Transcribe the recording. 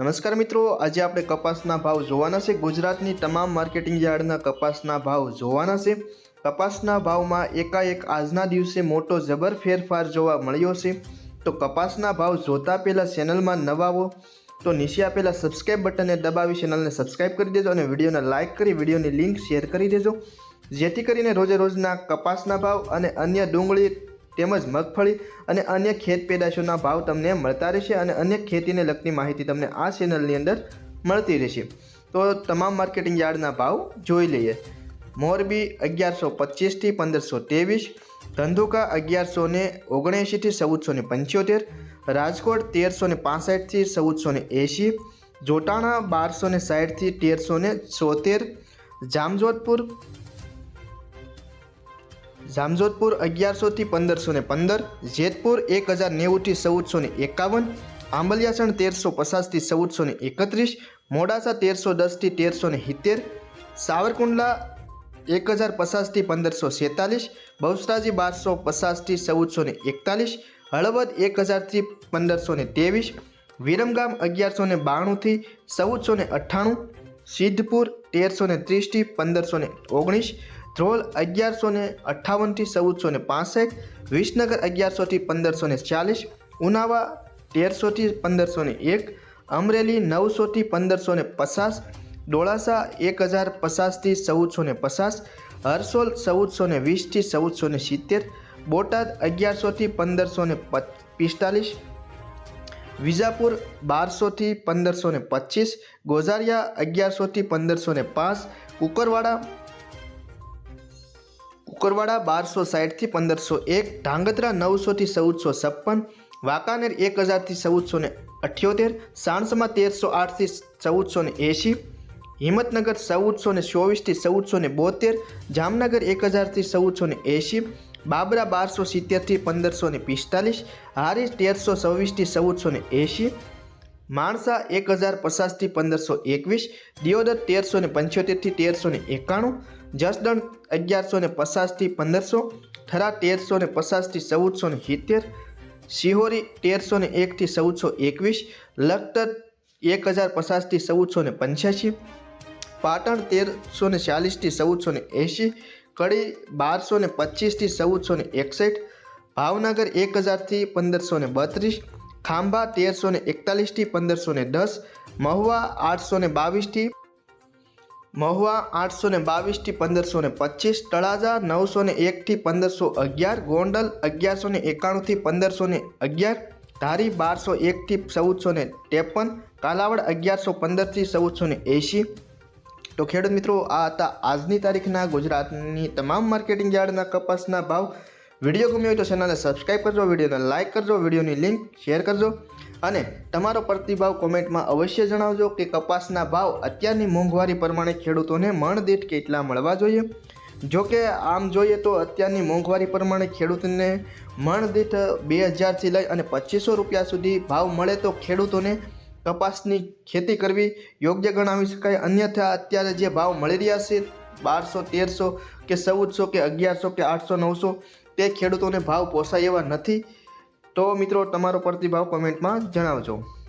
નમસ્કાર મિત્રો, આજે આપણે કપાસના ભાવ જોવાના છે. ગુજરાતની તમામ માર્કેટિંગ યાર્ડના કપાસના ભાવ જોવાના છે. કપાસના ભાવમાં એકાએક આજના દિવસે મોટો જબર ફેરફાર જોવા મળ્યો છે. તો કપાસના ભાવ જોતા પહેલાં ચેનલમાં નવાવો તો નીચે આપેલા સબસ્ક્રાઇબ બટનને દબાવી ચેનલને સબસ્ક્રાઇબ કરી દેજો અને વિડીયોને લાઇક કરી, વિડીયોની લિંક શેર કરી દેજો. જેથી કરીને રોજે રોજના કપાસના ભાવ અને અન્ય ડુંગળી તેમજ મગફળી અને અન્ય ખેત પેદાશોના ભાવ તમને મળતા રહેશે અને અન્ય ખેતીને લગતી માહિતી તમને આ ચેનલની અંદર મળતી રહેશે. તો તમામ માર્કેટિંગ યાર્ડના ભાવ જોઈ લઈએ. મોરબી અગિયારસો પચીસથી પંદરસો ત્રેવીસ, ધંધુકા અગિયારસો ને ઓગણએંશીથી ચૌદસો ને પંચોતેર, રાજકોટ તેરસો ને પાસઠથી ચૌદસો ને એંશી, જોટાણા બારસો ને સાઠથી તેરસો ને ચોતેર, જામજોધપુર જામજોધપુર અગિયારસોથી પંદરસો ને પંદર, જેતપુર એક હજાર નેવુંથી ચૌદસો ને એકાવન, આંબલિયાસણ તેરસો પચાસથી ચૌદસો ને એકત્રીસ, મોડાસા તેરસો દસથી તેરસો ને સિત્તેર, સાવરકુંડલા એક હજાર પચાસથી પંદરસો છેતાલીસ, બહુસરાજી બારસો પચાસથી ચૌદસો ને એકતાલીસ, હળવદ એક હજારથી પંદરસો ને ત્રેવીસ, વિરમગામ અગિયારસો ને બાણુંથી ચૌદસો ને અઠ્ઠાણું, સિદ્ધપુર તેરસો ને ત્રીસથી પંદરસો ને ઓગણીસ ધ્રોલ અગિયારસો ને અઠ્ઠાવનથી ચૌદસો ને પાસઠ, વિસનગર અગિયારસોથી પંદરસો ને ચાલીસ, ઉનાવા તેરસોથી પંદરસો ને એક, અમરેલી નવસોથી પંદરસો ને પચાસ, ડોળાસા એક હજાર પચાસથી ચૌદસો ને પચાસ, હરસોલ ચૌદસો ને વીસથી ચૌદસો ને સિત્તેર, બોટાદ અગિયારસોથી પંદરસો ને પિસ્તાલીસ, વિજાપુર બારસોથી પંદરસો ને પચીસ, ગોઝારિયા અગિયારસોથી પંદરસો ને પાંચ, કુકરવાડા કુકરવાડા બારસો સાઠથી પંદરસો એક ધાંગધ્રા નવસોથી ચૌદસો છપ્પન, વાંકાનેર એક હજારથી ચૌદસો ને અઠ્યોતેર, સાણસમાં તેરસો આઠથી ચૌદસો ને એંશી, હિંમતનગર ચૌદસો ને ચોવીસથી ચૌદસો ને બોતેર, જામનગર એક હજારથી ચૌદસો ને એંશી, બાબરા બારસો સિત્તેરથી પંદરસો ને પિસ્તાલીસ, હારીજ તેરસો છવ્વીસથી ચૌદસો ને એંશી, માણસા એક હજાર પચાસથી પંદરસો એકવીસ, દિયોદર તેરસો ને પંચોતેરથી તેરસો ને એકાણું જસદણ અગિયારસો ને પચાસથી પંદરસો, થરા તેરસો ને પચાસથી ચૌદસો ને સિત્તેર, શિહોરી તેરસો ને એકથી ચૌદસો એકવીસ, લખતર એક હજાર પચાસથી ચૌદસો ને પંચ્યાસી, પાટણ તેરસો ને ચાલીસથી ચૌદસો ને એંશી, કડી બારસો ને પચીસથી ચૌદસો ને એકસઠ, ભાવનગર એક હજારથી પંદરસો ને બત્રીસ, ખાંભા તેરસો ને એકતાલીસથી પંદરસો ને દસ, મહુવા આઠસો ને બાવીસથી મહુવા આઠસો ને બાવીસથી પંદરસો ને પચીસ, તળાજા નવસો ને એકથી પંદરસો અગિયાર, ગોંડલ અગિયારસો ને એકાણુંથી પંદરસો ને અગિયાર, ધારી બારસો એકથી ચૌદસો ને ત્રેપન, કાલાવડ અગિયારસો પંદરથી ચૌદસો ને એંશી. તો ખેડૂત મિત્રો, આ હતા આજની તારીખના ગુજરાતની તમામ માર્કેટિંગ યાર્ડના કપાસના ભાવ. વીડિયો ગમ્યો હોય તો ચેનલને સબસ્ક્રાઈબ કરજો, વિડીયોને લાઇક કરજો, વિડીયોની લિંક શેર કરજો. અને તમારો પ્રતિભાવ કોમેન્ટમાં અવશ્ય જણાવજો કે કપાસના ભાવ અત્યારની મોંઘવારી પ્રમાણે ખેડૂતોને મણદીઠ કેટલા મળવા જોઈએ? જો કે આમ જોઈએ તો અત્યારની મોંઘવારી પ્રમાણે ખેડૂતને મણદીઠ બે હજારથી લઈ અને પચીસો રૂપિયા સુધી ભાવ મળે તો ખેડૂતોને કપાસની ખેતી કરવી યોગ્ય ગણાવી શકાય. અન્યથા અત્યારે જે ભાવ મળી રહ્યા છે, બારસો, તેરસો કે ચૌદસો કે અગિયારસો કે આઠસો, નવસો, તે ખેડૂતોને ભાવ પોસાય એવા નથી. તો મિત્રો તમારો પ્રતિભાવ કોમેન્ટમાં જણાવજો.